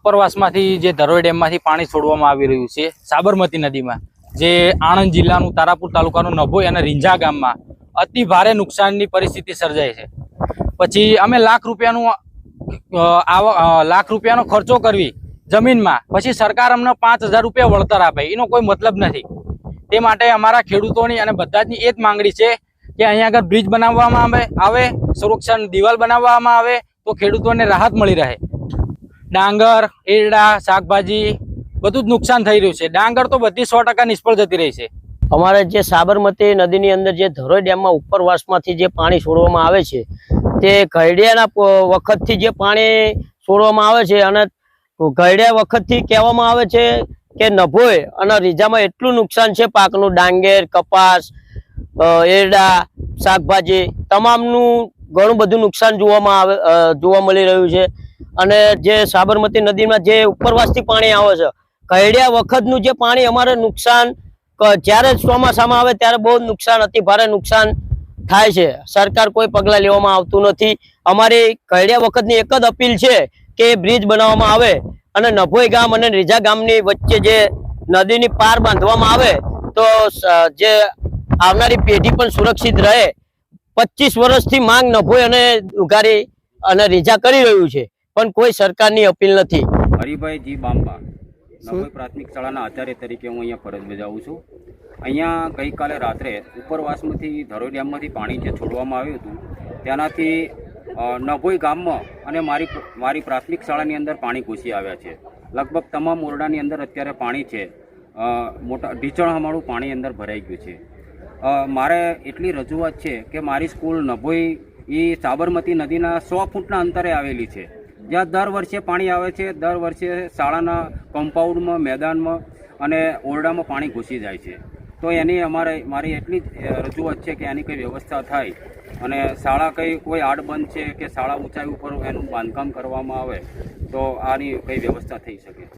ઉપરવાસમાંથી જે ધરોઈ ડેમમાંથી પાણી છોડવામાં આવી રહ્યું છે, સાબરમતી નદીમાં, જે આણંદ જિલ્લાનું તારાપુર તાલુકાનું નભોઈ અને રીંઝા ગામમાં અતિ ભારે નુકસાનની પરિસ્થિતિ સર્જાઈ છે. પછી અમે લાખ રૂપિયાનું લાખ રૂપિયાનો ખર્ચો કરવી જમીનમાં, પછી સરકાર અમને પાંચ રૂપિયા વળતર આપે, એનો કોઈ મતલબ નથી. તે માટે અમારા ખેડૂતોની અને બધા જની એ જ માંગણી છે કે અહીંયા આગળ બ્રિજ બનાવવામાં આવે આવે, સુરક્ષાની દિવાલ બનાવવામાં આવે, તો ખેડૂતોને રાહત મળી રહે. ડાંગર, એરડા, શાકભાજી, બધું જ નુકસાન થઈ રહ્યું છે. ડાંગર તો બધી સો ટકા નિષ્ફળ જતી રહી છે. અમારે જે સાબરમતી નદીની અંદર જે ધરોઈ ડેમમાં ઉપરવાસમાંથી જે પાણી છોડવામાં આવે છે, તે ઘડિયાના વખતથી જે પાણી છોડવામાં આવે છે અને ઘડિયા વખતથી કહેવામાં આવે છે કે નભોય અને રીઝામાં એટલું નુકસાન છે પાકનું, ડાંગેર, કપાસ એરડા, શાકભાજી, તમામનું ઘણું બધું નુકસાન જોવામાં આવે જોવા મળી રહ્યું છે. અને જે સાબરમતી નદીમાં જે ઉપરવાસથી પાણી આવે છે કહેડ્યા વખતનું જે પાણી અમારે નુકસાન જ્યારે ચોમાસામાં આવે ત્યારે બહુ નુકસાન, અતિ ભારે નુકસાન થાય છે. સરકાર કોઈ પગલાં લેવામાં આવતું નથી. અમારી કહેડ્યા વખતની એક જ અપીલ છે કે બ્રિજ બનાવવામાં આવે અને નભોઈ ગામ અને રીઝા ગામની વચ્ચે જે નદીની પાર બાંધવામાં આવે તો જે આવનારી પેઢી પણ સુરક્ષિત રહે. પચીસ વર્ષથી માંગ નભોઈ અને ઉઘારી અને રીઝા કરી રહ્યું છે. પણ કોઈ સરકારની અપીલ નથી. હરિભાઈ જી બાંબા નવોઈ પ્રાથમિક શાળાના આચાર્ય તરીકે હું અહીંયા ફરજ બજાવું છું. અહીંયા ગઈકાલે રાત્રે ઉપરવાસમાંથી ધરોઈ ડેમમાંથી પાણી જે છોડવામાં આવ્યું હતું તેનાથી નભોઈ ગામમાં અને મારી મારી પ્રાથમિક શાળાની અંદર પાણી ઘૂસી આવ્યા છે. લગભગ તમામ ઓરડાની અંદર અત્યારે પાણી છે. મોટા ઢીચણ અમારું પાણી અંદર ભરાઈ ગયું છે. મારે એટલી રજૂઆત છે કે મારી સ્કૂલ નભોઈ એ સાબરમતી નદીના સો ફૂટના અંતરે આવેલી છે. જ્યાં દર વર્ષે પાણી આવે છે, દર વર્ષે શાળાના કમ્પાઉન્ડમાં, મેદાનમાં અને ઓરડામાં પાણી ઘૂસી જાય છે. તો એની અમારે, મારી એટલી જ રજૂઆત છે કે એની કંઈ વ્યવસ્થા થાય અને શાળા કંઈ કોઈ આડબંધ છે કે શાળા ઊંચાઈ ઉપર એનું બાંધકામ કરવામાં આવે, તો આની કંઈ વ્યવસ્થા થઈ શકે.